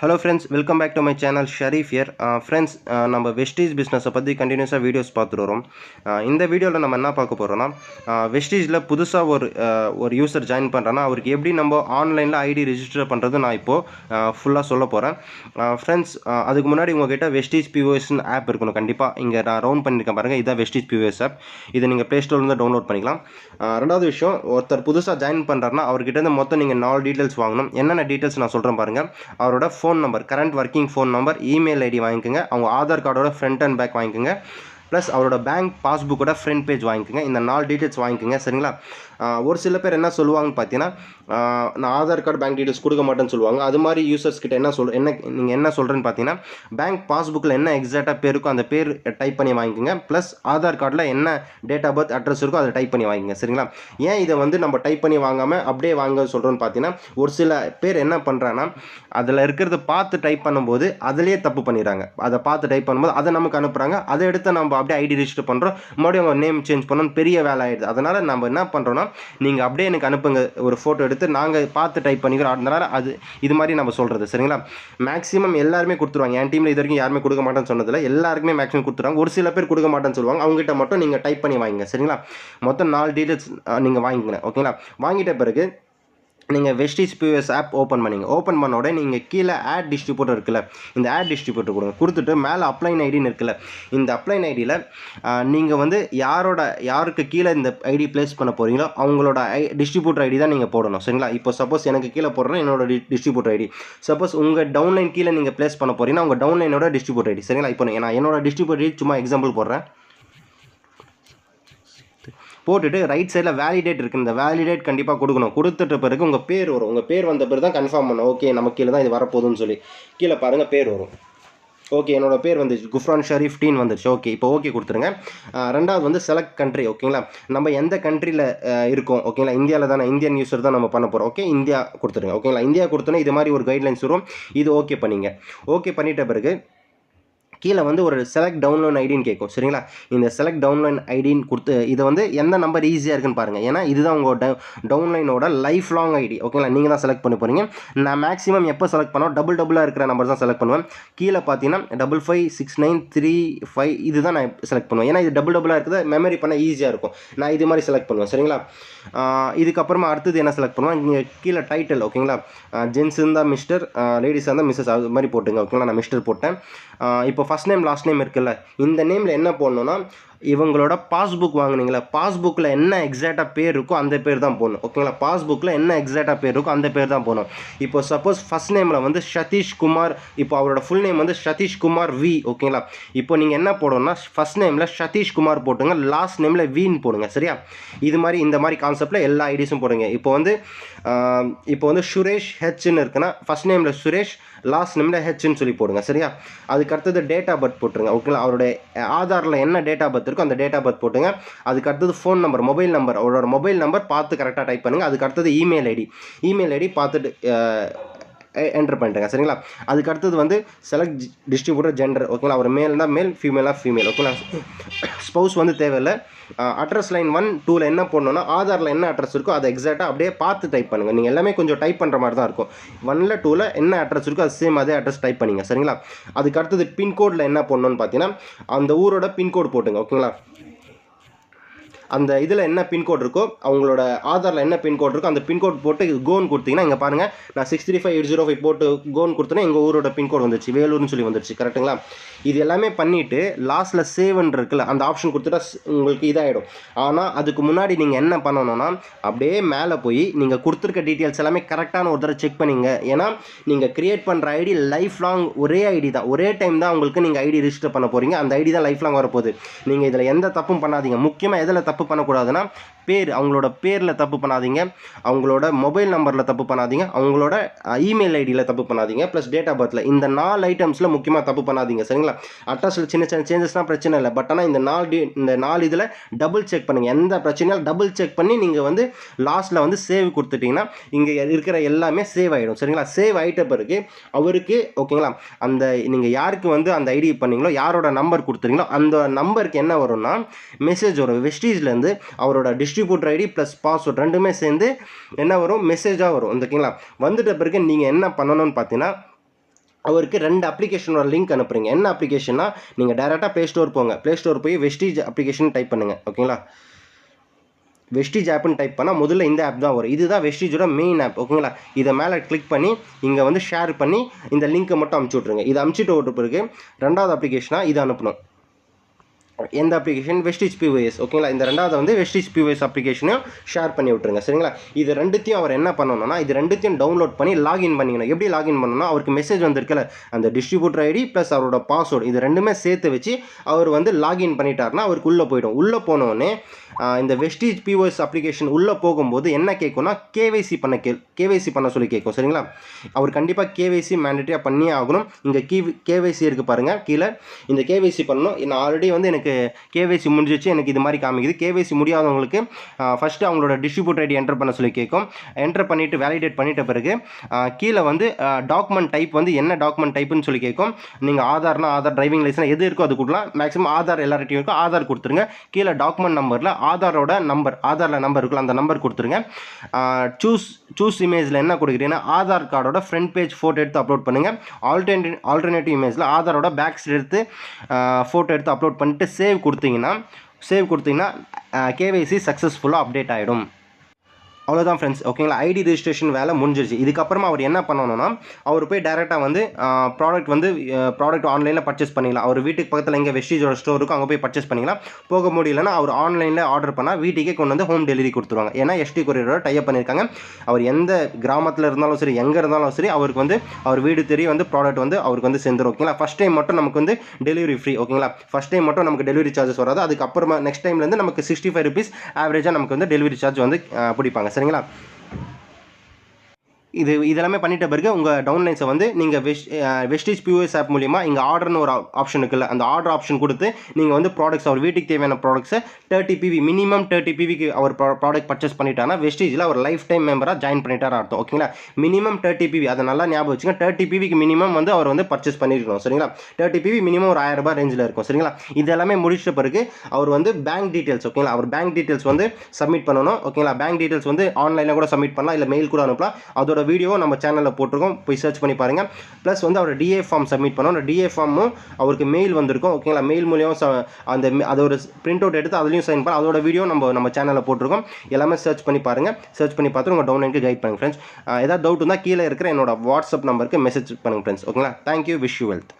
Hello friends welcome back to my channel Sharif year friends நம்ம வெஸ்டீஸ் பிஸ்னஸை பற்றி கண்டினியூஸாக வீடியோஸ் பார்த்துட்டு வரோம். Uh, இந்த வீடியோவில் நம்ம என்ன பார்க்க போகிறோம்னா வெஸ்டீஸில் uh, புதுசாக ஒரு uh, ஒரு யூசர் ஜாயின் பண்ணுறேன்னா அவருக்கு எப்படி நம்ம ஆன்லைனில் ஐடி ரிஜிஸ்டர் பண்ணுறது நான் இப்போது ஃபுல்லாக சொல்ல போகிறேன் ஃப்ரெண்ட்ஸ் அதுக்கு முன்னாடி உங்ககிட்ட வெஸ்டீஸ் பிஓஎஸ்னு ஆப் இருக்கணும். கண்டிப்பாக இங்கே நான் ரவுண்ட் பண்ணியிருக்கேன் பாருங்கள் இதான் வெஸ்டீஸ் பிஓஎஸ் ஆப் இதை நீங்கள் ப்ளே ஸ்டோர்லேருந்து டவுன்லோட் பண்ணிக்கலாம். ரெண்டாவது விஷயம் ஒருத்தர் புதுசாக ஜாயின் பண்ணுறாருன்னா அவர்கிட்ட இருந்து மொத்தம் நீங்கள் நாலு டீட்டெயில்ஸ் வாங்கணும். என்னென்ன டீட்டெயில்ஸ் நான் சொல்கிறேன் பாருங்கள் அவரோட phone number current working phone number email ID வாங்கிக்கோங்க. அவங்க ஆதார் கார்டோட ஃப்ரண்ட் அண்ட் பேக் வாங்கிக்கோங்க. ப்ளஸ் அவரோட பேங்க் பாஸ்புக்கோட ஃப்ரண்ட் பேஜ் வாங்கிக்கோங்க. இந்த நாலு டீட்டெயில்ஸ் வாங்கிக்கோங்க. சரிங்களா? ஒரு சில பேர் என்ன சொல்லுவாங்கன்னு பார்த்தீங்கன்னா நான் ஆதார் கார்டு பேங்க் டீட்டெயில்ஸ் கொடுக்க மாட்டேன்னு சொல்லுவாங்க. அது மாதிரி யூசர்ஸ் கிட்ட என்ன சொல் என்ன நீங்கள் என்ன சொல்கிறேன்னு பார்த்தீங்கன்னா பேங்க் பாஸ்புக்கில் என்ன எக்ஸாக்டாக பேர் இருக்கோ அந்த பேர் டைப் பண்ணி வாங்கிக்கோங்க. ப்ளஸ் ஆதார் கார்டில் என்ன டேட் ஆஃப் பர்த் அட்ரஸ் இருக்கோ அதை டைப் பண்ணி வாங்கிங்க சரிங்களா? ஏன் இதை வந்து நம்ம டைப் பண்ணி வாங்காமல் அப்படியே வாங்க சொல்கிறோன்னு பார்த்தீங்கன்னா ஒரு சில பேர் என்ன பண்ணுறாங்கன்னா அதில் இருக்கிறத பார்த்து டைப் பண்ணும்போது அதிலே தப்பு பண்ணிடுறாங்க. அதை பார்த்து டைப் பண்ணும்போது அதை நமக்கு அனுப்புகிறாங்க அதை எடுத்து நம்ம அப்படியே ஐடி ரிஜிஸ்டர் பண்ணுறோம் மறுபடியும் அவங்க நேம் சேஞ்ச் பண்ணணும் பெரிய வேலை ஆகிடுது அதனால் நம்ம என்ன பண்ணுறோன்னா நீங்கள் அப்படியே எனக்கு அனுப்புங்க. ஒரு ஃபோட்டோ எடுத்து நாங்கள் பார்த்து டைப் பண்ணிக்கிறோம். அதனால் அது இது மாதிரி நம்ம சொல்கிறது சரிங்களா? மேக்ஸிமம் எல்லாருமே கொடுத்துருவாங்க. என் டீமில் இது வரைக்கும் யாருமே கொடுக்க மாட்டேன்னு சொன்னதில் எல்லாருக்குமே மேக்ஸிமம் கொடுத்துருவாங்க. ஒரு சில பேர் கொடுக்க மாட்டேன்னு சொல்லுவாங்க. அவங்ககிட்ட மட்டும் நீங்கள் டைப் பண்ணி வாங்கிங்க. சரிங்களா? மொத்தம் நாலு டீட்டெயில்ஸ் நீங்கள் வாங்கிக்கங்க. ஓகேங்களா? வாங்கிட்ட பிறகு நீங்கள் வெஸ்டிஸ் பிஎஸ் ஆப் ஓப்பன் பண்ணிங்க. ஓப்பன் பண்ண உடனே நீங்கள் கீழே ஆட் டிஸ்ட்ரிபியூட்டர் இருக்குல்ல இந்த ஆட் டிஸ்ட்ரிபியூட்டர் கொடுங்க. கொடுத்துட்டு மேலே அப்ளைன் ஐடின்னு இருக்குல்ல இந்த அப்ளைன் ஐடியில் நீங்கள் வந்து யாரோட யாருக்கு கீழே இந்த ஐடி ப்ளேஸ் பண்ண போகிறீங்களோ அவங்களோட ஐ டிஸ்ட்ரிபியூட்டர் ஐடி தான் நீங்கள் போடணும். சரிங்களா? இப்போ சப்போஸ் எனக்கு கீழே போடுறேன் என்னோட டிஸ்ட்ரிபியூட்டர் ஐடி சப்போஸ் உங்கள் டவுன்லைன் கீழே நீங்கள் ப்ளேஸ் பண்ண போகிறீங்கன்னா உங்கள் டவுன்லைனோட டிஸ்ட்ரிபியூட்டர் ஐடி சரிங்களா? இப்போ நான் என்னோட டிஸ்ட்ரிபியூட்டர் ஐடி சும்மா எக்ஸாம்பிள் போடுறேன். போட்டுட்டு ரைட் சைடில் வேலிடேட் இருக்குது இந்த வேலிடேட் கண்டிப்பாக கொடுக்கணும். கொடுத்துட்ட பிறகு உங்கள் பேர் வரும். உங்கள் பேர் வந்த பிறகு தான் கன்ஃபார்ம் பண்ணணும். ஓகே நம்ம கீழே தான் இது வரப்போகுதுன்னு சொல்லி. கீழே பாருங்கள் பேர் வரும். ஓகே என்னோட பேர் வந்துச்சு. குஃப்ரான் ஷரீஃப் டீன் வந்துச்சு. ஓகே இப்போ ஓகே கொடுத்துருங்க. ரெண்டாவது வந்து செலக்ட் கண்ட்ரி ஓகேங்களா நம்ம எந்த கண்ட்ரியில் இருக்கோம்? ஓகேங்களா இந்தியாவில் தானே இந்தியன் யூஸர் தான் நம்ம பண்ண போகிறோம் ஓகே இந்தியா கொடுத்துருங்க. ஓகேங்களா இந்தியா கொடுத்தோன்னே இது மாதிரி ஒரு கைட்லைன்ஸ் வரும். இது ஓகே பண்ணிங்க. ஓகே பண்ணிட்ட பிறகு கீழே வந்து ஒரு செலக்ட் டவுன்லோட் ஐடின்னு கேட்கும். சரிங்களா? இந்த செலக்ட் டவுன்லைன் ஐடின்னு கொடுத்து இதை வந்து எந்த நம்பர் ஈஸியாக இருக்குன்னு பாருங்கள் ஏன்னா இதுதான் உங்கள் டவு டவுன்லைனோட லைஃப் லாங் ஐடி ஓகேங்களா நீங்கள் தான் செலக்ட் பண்ண போகிறீங்க நான் மேக்ஸிமம் எப்போ செலக்ட் பண்ணுவோம் டபுள் டபுளாக இருக்கிற நம்பர் தான் செலக்ட் பண்ணுவேன். கீழே பார்த்தீங்கன்னா double five six nine three five இது தான் நான் செலக்ட் பண்ணுவேன். ஏன்னா இது டபுள் டபுளாக இருக்குது மெமரி பண்ண ஈஸியாக இருக்கும். நான் இது மாதிரி செலக்ட் பண்ணுவேன். சரிங்களா? இதுக்கப்புறமா அடுத்தது என்ன செலக்ட் பண்ணுவேன்? இங்கே கீழே டைட்டில் ஓகேங்களா ஜென்ஸ் இருந்தால் மிஸ்டர் லேடிஸாக இருந்தால் மிஸ்ஸஸ் அது மாதிரி போட்டுங்க ஓகேங்களா நான் மிஸ்டர் போட்டேன். இப்போ ஃபஸ்ட் நேம் லாஸ்ட் நேம் இருக்குல்ல. இந்த நேமில் என்ன போடணும்னா இவங்களோட பாஸ்புக் வாங்கினீங்களா பாஸ்புக்கில் என்ன எக்ஸாக்டாக பேர் இருக்கோ அந்த பேர் தான் போடணும். ஓகேங்களா பாஸ்புக்கில் என்ன எக்ஸாக்டாக பேர் இருக்கோ அந்த பேர் தான் போடணும். இப்போ சப்போஸ் ஃபஸ்ட் நேமில் வந்து சதீஷ் குமார் இப்போ அவரோட ஃபுல் நேம் வந்து சதீஷ் குமார் வி ஓகேங்களா இப்போ நீங்கள் என்ன போடணும்னா ஃபஸ்ட் நேமில் சதீஷ் குமார் போட்டுங்க லாஸ்ட் நேமில் வின்னு போடுங்க சரியா? இது மாதிரி இந்த மாதிரி கான்செப்டில் எல்லா ஐடிஸும் போடுங்க. இப்போ வந்து இப்போ வந்து சுரேஷ் ஹெச்னு இருக்குன்னா ஃபஸ்ட் நேமில் சுரேஷ் லாஸ்ட் நேமில் ஹெச்னு சொல்லி போடுங்க சரியா? அதுக்கு அடுத்தது டேட் ஆஃப் பர்த் போட்டுருங்க ஓகேங்களா அவருடைய ஆதாரில் என்ன டேட் ஆஃப் பர்த் இருக்கோ அந்த டேட் ஆஃப் பர்த் போட்டுங்க. அதுக்கு அடுத்தது ஃபோன் நம்பர் மொபைல் நம்பர் அவரோட மொபைல் நம்பர் பார்த்து கரெக்டாக டைப் பண்ணுங்கள் அதுக்கு அடுத்தது இமெயில் ஐடி இமெயில் ஐடி பார்த்துட்டு என்டர் பண்ணிட்டுங்க சரிங்களா? அதுக்கு அடுத்தது வந்து செலக்ட் டிஸ்ட்ரிபியூட்டர் ஜெண்டர் ஓகேங்களா அவர் மேல்னா மேல் ஃபீமேலாக ஃபீமேல் ஓகேங்களா ஸ்பவுஸ் வந்து தேவையில்லை. அட்ரஸ் லைன் ஒன் டூவில் என்ன போடணும்னா ஆதாரில் என்ன அட்ரஸ் இருக்கோ அதை எக்ஸாக்டாக அப்படியே பார்த்து டைப் பண்ணுங்கள் நீங்கள் எல்லாமே கொஞ்சம் டைப் பண்ணுற மாதிரி தான் இருக்கும். ஒன்னில் டூவில் என்ன அட்ரஸ் இருக்கோ அது சேம் அதே அட்ரஸ் டைப் பண்ணிங்க. சரிங்களா? அதுக்கு அடுத்தது பின்கோடில் என்ன போடணும்னு பார்த்தீங்கன்னா அந்த ஊரோட பின்கோடு போட்டுங்க. ஓகேங்களா அந்த இதில் என்ன பின்கோட் இருக்கோ அவங்களோட ஆதாரில் என்ன பின்கோட் இருக்கோ அந்த பின்கோட் போட்டு கோன் கொடுத்தீங்கன்னா இங்கே பாருங்கள் நான் six three five eight zero five போட்டு கோன் கொடுத்தோன்னா எங்கள் ஊரோட பின்கோட் வந்துருச்சு. வேலூர்னு சொல்லி வந்துருச்சு கரெக்ட்டுங்களா இது எல்லாமே பண்ணிவிட்டு லாஸ்ட்டில் சேவன் இருக்குல்ல அந்த ஆப்ஷன் கொடுத்துட்டா ஸ்- உங்களுக்கு இதாகிடும் ஆனால் அதுக்கு முன்னாடி நீங்கள் என்ன பண்ணணும்னா அப்படியே மேலே போய் நீங்கள் கொடுத்துருக்க டீட்டெயில்ஸ் எல்லாமே கரெக்டான ஒரு தடவை செக் பண்ணிங்க. ஏன்னா நீங்கள் க்ரியேட் பண்ணுற ஐடி லைஃப் லாங் ஒரே ஐடி தான். ஒரே டைம் தான் உங்களுக்கு நீங்கள் ஐடி ரிஜிஸ்டர் பண்ண போகிறீங்க அந்த ஐடி தான் லைஃப் லாங் வரப்போகுது. நீங்கள் இதில் எந்த தப்பும் பண்ணாதீங்க. முக்கியமாக எதில் தப்பு பண்ணக்கூடாதுன்னா பேர் அவங்களோட பேரில் தப்பு பண்ணாதீங்க. அவங்களோட மொபைல் நம்பரில் தப்பு பண்ணாதீங்க. அவங்களோட இமெயில் ஐடியில் தப்பு பண்ணாதீங்க. ப்ளஸ் டேட் ஆஃப் பர்த்தில் இந்த நாலு ஐட்டம்ஸில் முக்கியமாக தப்பு பண்ணாதீங்க. சரிங்களா? அட்ரஸில் சின்ன சின்ன சேஞ்சஸ்லாம் பிரச்சனை இல்லை. பட் ஆனால் இந்த நாலு டி இந்த நாலு இதில் டபுள் செக் பண்ணுங்கள் எந்த பிரச்சனையாலும் டபுள் செக் பண்ணி நீங்கள் வந்து லாஸ்ட்டில் வந்து சேவ் கொடுத்துட்டிங்கன்னா இங்கே இருக்கிற எல்லாமே சேவ் ஆகிடும் சரிங்களா? சேவ் ஆகிட்ட பிறகு அவருக்கு ஓகேங்களா அந்த நீங்கள் யாருக்கு வந்து அந்த ஐடி பண்ணீங்களோ யாரோட நம்பர் கொடுத்துறீங்களோ அந்த நம்பருக்கு என்ன வரும்னா மெசேஜ் வரும். வெஸ்டீஸ்லேருந்து அவரோட டிஸ்ட்ரிபியூட்டர் ஐடி ப்ளஸ் பாஸ்வேர்ட் ரெண்டுமே சேர்ந்து என்ன வரும்? மெசேஜாக வரும். ஓகேங்களா வந்துட்ட பிறகு நீங்கள் என்ன பண்ணணும்னு பார்த்தீங்கன்னா அவருக்கு ரெண்டு அப்ளிகேஷனோட லிங்க் அனுப்புறீங்க. என்ன அப்ளிகேஷன்னா நீங்கள் டேரெக்டாக ப்ளே ஸ்டோர் போங்க. ப்ளே ஸ்டோர் போய் வெஸ்டீஜ் அப்ளிகேஷன் டைப் பண்ணுங்கள் ஓகேங்களா? வெஸ்டீஜ் ஆப்னு டைப் பண்ணால் முதல்ல இந்த ஆப் தான் வரும். இதுதான் வெஸ்டீஜோட மெயின் ஆப் ஓகேங்களா? இதை மேலே கிளிக் பண்ணி இங்கே வந்து ஷேர் பண்ணி இந்த லிங்க்கை மட்டும் அமுச்சு விட்ருங்க இதை அமுச்சுட்டு விட்ட பிறகு ரெண்டாவது அப்ளிகேஷனாக இதை அனுப்பணும். எந்த அப்ளிகேஷன் வெஸ்டிஜ் பிஓஎஸ் ஓகேங்களா இந்த ரெண்டாவது வந்து வெஸ்டிஜ் பிஓஎஸ் அப்ளிகேஷனையும் ஷேர் பண்ணி விட்ருங்க சரிங்களா? இது ரெண்டுத்தையும் அவர் என்ன பண்ணணும்னா இது ரெண்டுத்தையும் டவுன்லோட் பண்ணி லாகின் பண்ணிக்கணும். எப்படி லாகின் பண்ணணும்னா அவருக்கு மெசேஜ் வந்திருக்கல அந்த டிஸ்ட்ரிபியூட்டர் ஐடி ப்ளஸ் அவரோட பாஸ்வேர்டு இது ரெண்டுமே சேர்த்து வச்சு அவர் வந்து லாகின் பண்ணிட்டார்னா அவருக்கு உள்ளே போயிடும். உள்ளே போனோடனே இந்த வெஸ்டீஜ் பிஓஎஸ் அப்ளிகேஷன் உள்ளே போகும்போது என்ன கேட்கும்னா கேவைசி பண்ண கே கேவைசி பண்ண சொல்லி கேட்கும். சரிங்களா? அவர் கண்டிப்பாக கேவைசி மேண்டேட்டரியாக பண்ணியே ஆகணும். இங்கே கீ கேவைசி இருக்குது பாருங்கள் கீழே. இந்த கேவைசி பண்ணணும். நான் ஆல்ரெடி வந்து எனக்கு கேவைசி முடிஞ்சிச்சு எனக்கு இது மாதிரி காமிக்குது. கேவைசி முடியாதவங்களுக்கு ஃபஸ்ட்டு அவங்களோட டிஸ்ட்ரிபியூட்டர் ஐடி என்டர் பண்ண சொல்லி கேட்கும் என்டர் பண்ணிவிட்டு வேலிடேட் பண்ணிட்ட பிறகு கீழே வந்து டாக்குமெண்ட் டைப் வந்து என்ன டாக்குமெண்ட் டைப்புன்னு சொல்லி கேட்கும் நீங்கள் ஆதார்னா ஆதார் டிரைவிங் லைசன்ஸ் எது இருக்கோ அது கொடுக்கலாம். மேக்ஸிமம் ஆதார் எல்லார்ட்டையும் இருக்கும். ஆதார் கொடுத்துருங்க. கீழே டாக்குமெண்ட் நம்பரில் ஆதாரோட நம்பர் ஆதாரில் நம்பர் இருக்குல்ல அந்த நம்பர் கொடுத்துருங்க. சூஸ் சூஸ் இமேஜில் என்ன கொடுக்குறீங்கன்னா ஆதார் கார்டோட ஃப்ரண்ட் பேஜ் ஃபோட்டோ எடுத்து அப்லோட் பண்ணுங்கள் ஆல்டர்னேட்டிவ் ஆல்டர்னேட்டிவ் இமேஜில் ஆதாரோட பேக் சைடு எடுத்து ஃபோட்டோ எடுத்து அப்லோட் பண்ணிட்டு சேவ் கொடுத்தீங்கன்னா சேவ் கொடுத்தீங்கன்னா கேவைசி சக்ஸஸ்ஃபுல்லாக அப்டேட் ஆகிடும் அவ்வளோதான் ஃப்ரெண்ட்ஸ் ஓகேங்களா ஐடி ரிஜிஸ்ட்ரேஷன் வேலை முடிஞ்சிருச்சு. இதுக்கப்புறமா அவர் என்ன பண்ணணும்னா அவர் போய் டேரெக்டாக வந்து ப்ராடக்ட் வந்து ப்ராடக்ட் ஆன்லைனில் பர்ச்சேஸ் பண்ணிக்கலாம். அவர் வீட்டுக்கு பக்கத்தில் எங்கே வெஸ்டீஜோட ஸ்டோர் இருக்கும் அங்கே போய் பர்ச்சேஸ் பண்ணிக்கலாம். போக முடியலன்னா அவர் ஆன்லைனில் ஆர்டர் பண்ணால் வீட்டுக்கே கொண்டு வந்து ஹோம் டெலிவரி கொடுத்துருவாங்க. ஏன்னா எஸ்டி கொரியரோட டைப் பண்ணியிருக்காங்க அவர் எந்த கிராமத்தில் இருந்தாலும் சரி எங்கே இருந்தாலும் சரி அவருக்கு வந்து அவர் வீடு தெரிய வந்து ப்ராடக்ட் வந்து அவருக்கு வந்து சேர்ந்துடும் ஓகேங்களா ஃபஸ்ட் டைம் மட்டும் நமக்கு வந்து டெலிவரி ஃப்ரீ ஓகேங்களா ஃபஸ்ட் டைம் மட்டும் நமக்கு டெலிவரி சார்ஜஸ் வராது. அதுக்கப்புறமா நெக்ஸ்ட் டைம்லேருந்து நமக்கு சிக்ஸ்டி ஃபைவ் ருபீஸ் ஆவரேஜாக நமக்கு வந்து டெலிவரி சார்ஜ் வந்து பிடிப்பாங்க. சரிங்களா இது இதெல்லாமே பண்ணிட்ட பிறகு உங்கள் டவுன்லைன்ஸை வந்து நீங்கள் வெஸ் வெஸ்டேஜ் பியூஎஸ் ஆப் மூலிமா இங்கே ஆர்டர்னு ஒரு ஆப்ஷன் இருக்குல்ல அந்த ஆர்டர் ஆப்ஷன் கொடுத்து நீங்கள் வந்து ப்ராடக்ட்ஸ் அவர் வீட்டுக்கு தேவையான ப்ராடக்ட்ஸை தேர்ட்டி பிவி மினிமம் தேர்ட்டி பிவிக்கு அவர் ப்ராடக்ட் பர்ச்சேஸ் பண்ணிட்டாருன்னா வெஸ்டேஜில் அவர் லைஃப் டைம் மெம்பராக ஜாயின் பண்ணிட்டாரு அர்த்தம் ஓகேங்களா மினிமம் தேர்ட்டி பிவி அதை நல்லா ஞாபகம் வச்சுங்க தேர்ட்டி பிவிக்கு மினிமம் வந்து அவர் வந்து பர்ச்சேஸ் பண்ணியிருக்கணும் சரிங்களா? தேர்ட்டி பிவி மினிமம் ஒரு ஆயிரம் ரூபாய் ரேஞ்சில் இருக்கும் சரிங்களா? இது எல்லாமே முடிச்சிட்ட பிறகு அவர் வந்து பேங்க் டீட்டெயில்ஸ் ஓகேங்களா அவர் பேங்க் டீட்டெயில்ஸ் வந்து சப்மிட் பண்ணணும் ஓகேங்களா பேங்க் டீட்டெயில்ஸ் வந்து ஆன்லைனில் கூட சப்மிட் பண்ணலாம் இல்லை மெயில் கூட அனுப்பலாம் அதோட வீடியோ நம்ம சேனலில் போட்டிருக்கோம். போய் சர்ச் பண்ணி பாருங்கள் ப்ளஸ் வந்து அவர் டிஏ ஃபார்ம் சப்மிட் பண்ணோம். அந்த டிஏ ஃபார்மும் அவருக்கு மெயில் வந்திருக்கும். ஓகேங்களா மெயில் மூலியம் ச- அந்த அதை ஒரு பிரிண்ட் அவுட் எடுத்து அதுலேயும் சைன் பண்ண அதோட வீடியோ நம்ம நம்ம சேனலில் போட்டிருக்கோம். எல்லாமே சர்ச் பண்ணி பாருங்கள் சர்ச் பண்ணி பார்த்து உங்கள் டவுன்லைனுக்கு கைட் பண்ணுங்கள் ஃப்ரெண்ட்ஸ் ஏதாவது டவுட் இருந்தால் கீழே இருக்கிற என்னோட வாட்ஸ்அப் நம்பருக்கு மெசேஜ் பண்ணுங்க ஃப்ரெண்ட்ஸ் ஓகேங்களா தேங்க்யூ விஷ் யூ வெல்த்